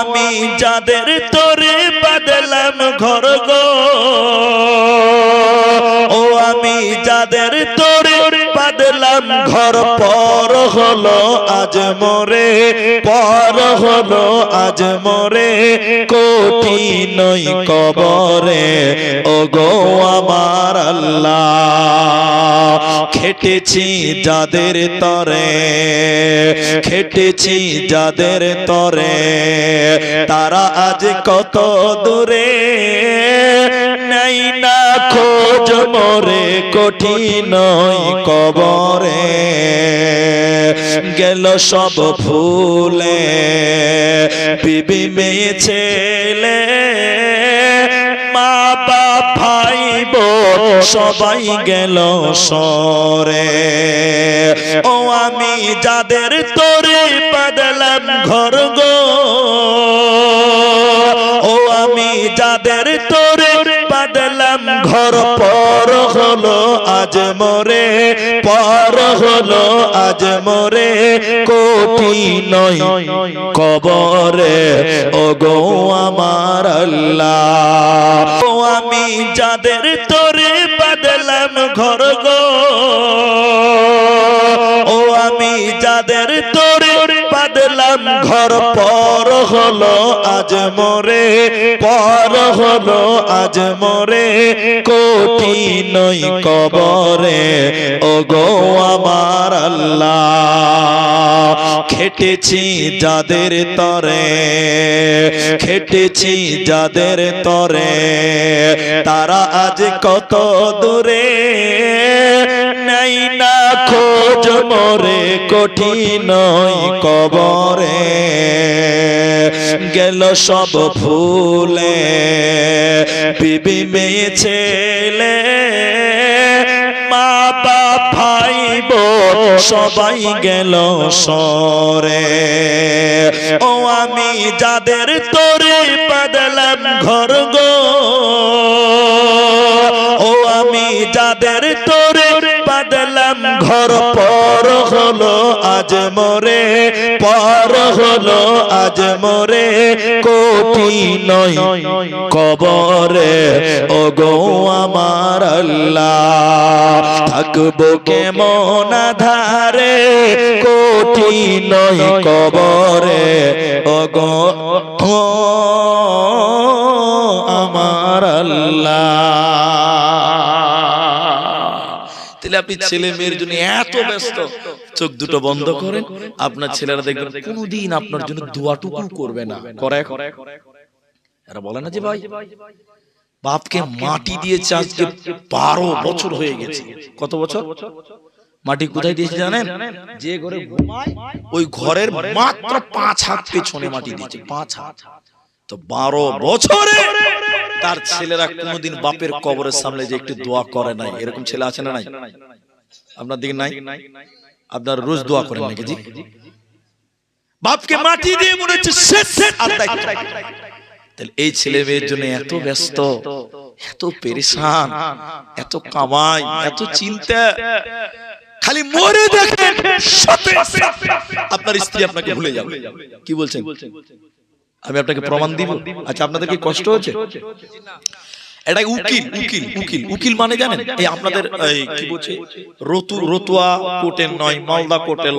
আমি যাদের তোরে বাদলাম ঘর গো। ও আমি যাদের তোরে বাদলাম ঘর পর হলো, আজ মোরে। পর হলো, আজ মোরে। কোটি নই কবরে। ও গো আমার খেটেছি যাদের তরে। খেটেছি যাদের তরে। তারা আজ কত দূরে। খোঁজ মোরে কঠিন কবরে। গেল সব ফুলে বিবি মেয়ে ছেলে মা বাপ সবাই গেল সরে। ও আমি যাদের তোরে বদলাম ঘর গো, ও আমি যাদের বদলাম ঘর পর হলো আজ মোরে, পর হলো আজ মোরে কোটি নয় কবরে। ও গো আমার আল্লাহ, ও আমি যাদের তোরে বদলাম ঘর গো। ও আমি যাদের তোরে বদলাম ঘর পর হলো আজ মোরে, পর হলো আজ মোরে, কোটি নই কবরে। ও গো আমার আল্লাহ, খেটেছি যাদের তরে, খেটেছি যাদের তরে। তারা আজ কত দূরে, নাই না খোঁজ মোরে কঠিন কবরে। গেল সব ফুলে, বিবি মেয়ে ছেলে মা বাপ ভাই সবাই গেল সরে। ও আমি যাদের তোরে বদলাম ঘর গো ঘর পর হলো, আজ মোরে। পর হলো, আজ মোরে। কোটি নয় কবরে। ও গো আমার আল্লাহ, থাকব কেমন ধারে কোটি নয় কবরে। ও গো আমার আল্লাহ। তাহলে আপনি ছেলে মেয়ের জন্য এত ব্যস্ত। চোখ দুটো বন্ধ করেন আপনার ছেলেরা দেখবেন কোনোদিন আপনার জন্য দোয়াটুকু করবে না। করে এরা বলে না যে ভাই বাপকে মাটি দিয়েছে আজকে বারো বছর হয়ে গেছে। কত বছর? মাটি কোথায় দিয়েছে জানেন? যে ঘরে ঘুমায় ওই ঘরের মাত্র পাঁচ হাত পেছনে মাটি দিয়েছে পাঁচ হাত। তো বারো বছরে তার ছেলেরা কোনোদিন বাপের কবরের সামনে যে একটু দোয়া করে নাই। এরকম ছেলে আছে না নাই? আপনার দিকে নাই? আপনার রোজ দোয়া করেন নাকি? জি। বাপকে মাটি দিয়ে মনে হচ্ছে শেষ আর দায়িত্ব। তাহলে এই ছেলে মেয়ের জন্য এত ব্যস্ত এত পেরেশান এত কামাই এত চিন্তা। খালি মরে দেখেন আপনার স্ত্রী আপনাকে ভুলে যাবে। কি বলছেন? আমি আপনাকে প্রমাণ দিব? আচ্ছা আপনাদের কি কষ্ট হচ্ছে? এটা উকিল উকিল উকিল উকিল মানে জানেন? এই আপনাদের এই, কি বলছে? রতু রতুয়া কোর্টের নয় মালদা কোর্টের